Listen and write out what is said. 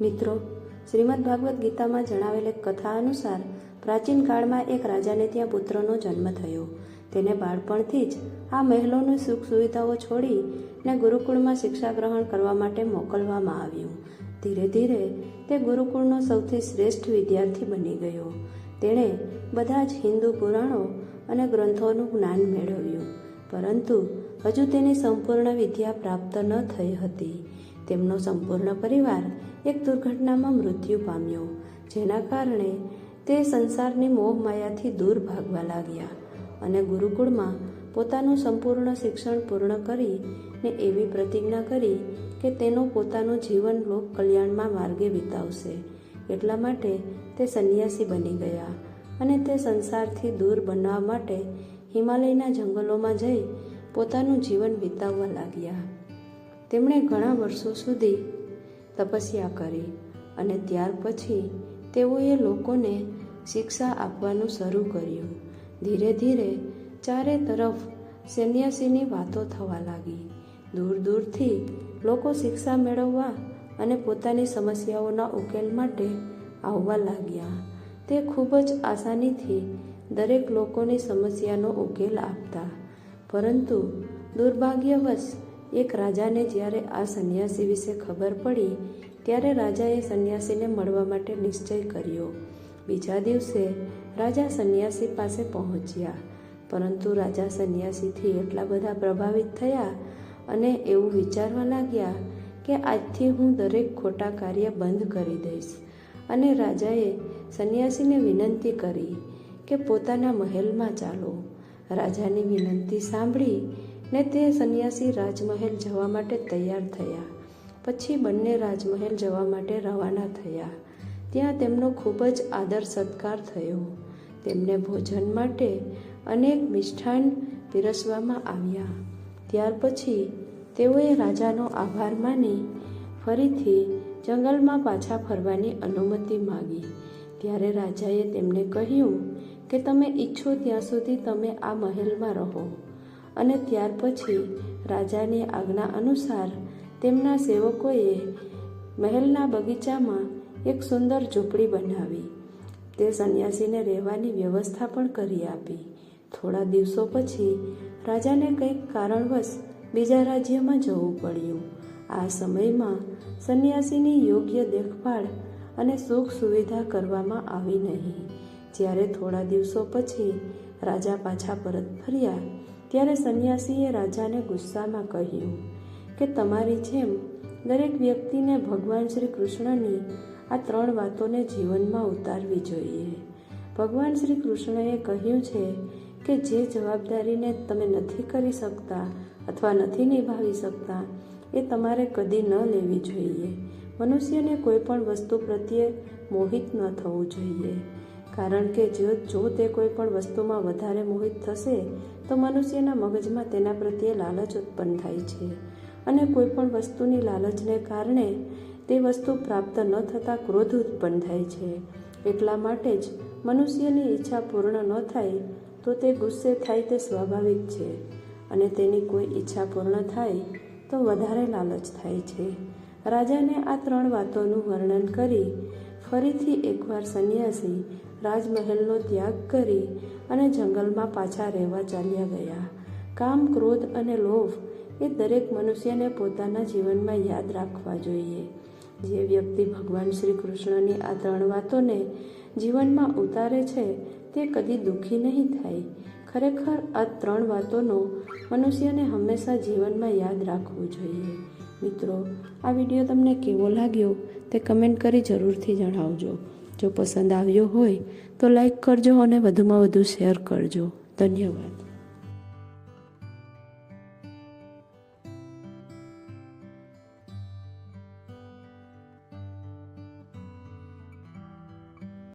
મિત્રો, શ્રીમદ ભાગવત ગીતામાં જણાવેલ એક કથા અનુસાર પ્રાચીન કાળમાં એક રાજાને ત્યાં પુત્રનો જન્મ થયો. તેને બાળપણથી જ આ મહેલોની સુખ સુવિધાઓ છોડી ને ગુરુકુળમાં શિક્ષા ગ્રહણ કરવા માટે મોકલવામાં આવ્યું. ધીરે ધીરે તે ગુરુકુળનો સૌથી શ્રેષ્ઠ વિદ્યાર્થી બની ગયો. તેણે બધા જ હિન્દુ પુરાણો અને ગ્રંથોનું જ્ઞાન મેળવ્યું. પરંતુ હજુ તેની સંપૂર્ણ વિદ્યા પ્રાપ્ત ન થઈ હતી. તેમનો સંપૂર્ણ પરિવાર એક દુર્ઘટનામાં મૃત્યુ પામ્યો, જેના કારણે તે સંસારની મોહમાયાથી દૂર ભાગવા લાગ્યા અને ગુરુકુળમાં પોતાનું સંપૂર્ણ શિક્ષણ પૂર્ણ કરી ને એવી પ્રતિજ્ઞા કરી કે તેનું પોતાનું જીવન લોક કલ્યાણમાં માર્ગે વિતાવશે. એટલા માટે તે સંન્યાસી બની ગયા અને તે સંસારથી દૂર બનવા માટે હિમાલયના જંગલોમાં જઈ પોતાનું જીવન વિતાવવા લાગ્યા. તેમણે ઘણા વર્ષો સુધી તપસ્યા કરી અને ત્યાર પછી તેઓએ લોકોને શિક્ષા આપવાનું શરૂ કર્યું. ધીરે ધીરે ચારે તરફ સન્યાસીની વાતો થવા લાગી. દૂર દૂરથી લોકો શિક્ષા મેળવવા અને પોતાની સમસ્યાઓના ઉકેલ માટે આવવા લાગ્યા. તે ખૂબ જ આસાનીથી દરેક લોકોની સમસ્યાનો ઉકેલ આપતા. પરંતુ દુર્ભાગ્યવશ એક રાજાને જ્યારે આ સંન્યાસી વિશે ખબર પડી, ત્યારે રાજાએ સંન્યાસીને મળવા માટે નિશ્ચય કર્યો. બીજા દિવસે રાજા સંન્યાસી પાસે પહોંચ્યા. પરંતુ રાજા સંન્યાસીથી એટલા બધા પ્રભાવિત થયા અને એવું વિચારવા લાગ્યા કે આજથી હું દરેક ખોટા કાર્ય બંધ કરી દઈશ. અને રાજાએ સંન્યાસીને વિનંતી કરી કે પોતાના મહેલમાં ચાલો. રાજાની વિનંતી સાંભળી ને તે સંન્યાસી રાજમહેલ જવા માટે તૈયાર થયા. પછી બંને રાજમહેલ જવા માટે રવાના થયા. ત્યાં તેમનો ખૂબ જ આદર સત્કાર થયો. તેમને ભોજન માટે અનેક મિષ્ઠાન પીરસવામાં આવ્યા. ત્યાર પછી તેઓએ રાજાનો આભાર માની ફરીથી જંગલમાં પાછા ફરવાની અનુમતિ માગી. ત્યારે રાજાએ તેમને કહ્યું કે તમે ઈચ્છો ત્યાં સુધી તમે આ મહેલમાં રહો. અને ત્યાર પછી રાજાની આજ્ઞા અનુસાર તેમના સેવકોએ મહેલના બગીચામાં એક સુંદર ઝૂંપડી બનાવી. તે સંન્યાસીને રહેવાની વ્યવસ્થા પણ કરી આપી. થોડા દિવસો પછી રાજાને કંઈક કારણવશ બીજા રાજ્યમાં જવું પડ્યું. આ સમયમાં સંન્યાસીની યોગ્ય દેખભાળ અને સુખ સુવિધા કરવામાં આવી નહીં. જ્યારે થોડા દિવસો પછી રાજા પાછા પરત ફર્યા ત્યારે સંન્યાસીએ રાજાને ગુસ્સામાં કહ્યું કે તમારી જેમ દરેક વ્યક્તિને ભગવાન શ્રી કૃષ્ણની આ ત્રણ વાતોને જીવનમાં ઉતારવી જોઈએ. ભગવાન શ્રી કૃષ્ણએ કહ્યું છે કે જે જવાબદારીને તમે નથી કરી શકતા અથવા નથી નિભાવી શકતા, એ તમારે કદી ન લેવી જોઈએ. મનુષ્યને કોઈ પણ વસ્તુ પ્રત્યે મોહિત ન થવું જોઈએ. કારણ કે જો જો તે કોઈ પણ વસ્તુમાં વધારે મોહિત થશે, તો મનુષ્યના મગજમાં તેના પ્રત્યે લાલચ ઉત્પન્ન થાય છે. અને કોઈ પણ વસ્તુની લાલચને કારણે તે વસ્તુ પ્રાપ્ત ન થતાં ક્રોધ ઉત્પન્ન થાય છે. એટલા માટે જ મનુષ્યની ઈચ્છા પૂર્ણ ન થાય, તો તે ગુસ્સે થાય તે સ્વાભાવિક છે. અને તેની કોઈ ઈચ્છા પૂર્ણ થાય, તો વધારે લાલચ થાય છે. રાજાને આ ત્રણ વાતોનું વર્ણન કરી ફરીથી એકવાર સંન્યાસી રાજમહેલનો ત્યાગ કરી અને જંગલમાં પાછા રહેવા ચાલ્યા ગયા. કામ, ક્રોધ અને લોભ એ દરેક મનુષ્યને પોતાના જીવનમાં યાદ રાખવા જોઈએ. જે વ્યક્તિ ભગવાન શ્રી કૃષ્ણની આ ત્રણ વાતોને જીવનમાં ઉતારે છે, તે કદી દુઃખી નહીં થાય. ખરેખર આ ત્રણ વાતોનો મનુષ્યને હંમેશા જીવનમાં યાદ રાખવું જોઈએ. મિત્રો, આ વીડિયો તમને કેવો લાગ્યો તે કમેન્ટ કરી જરૂરથી જણાવજો. જો પસંદ આવ્યો હોય તો લાઈક કરજો અને વધુમાં વધુ શેર કરજો. ધન્યવાદ.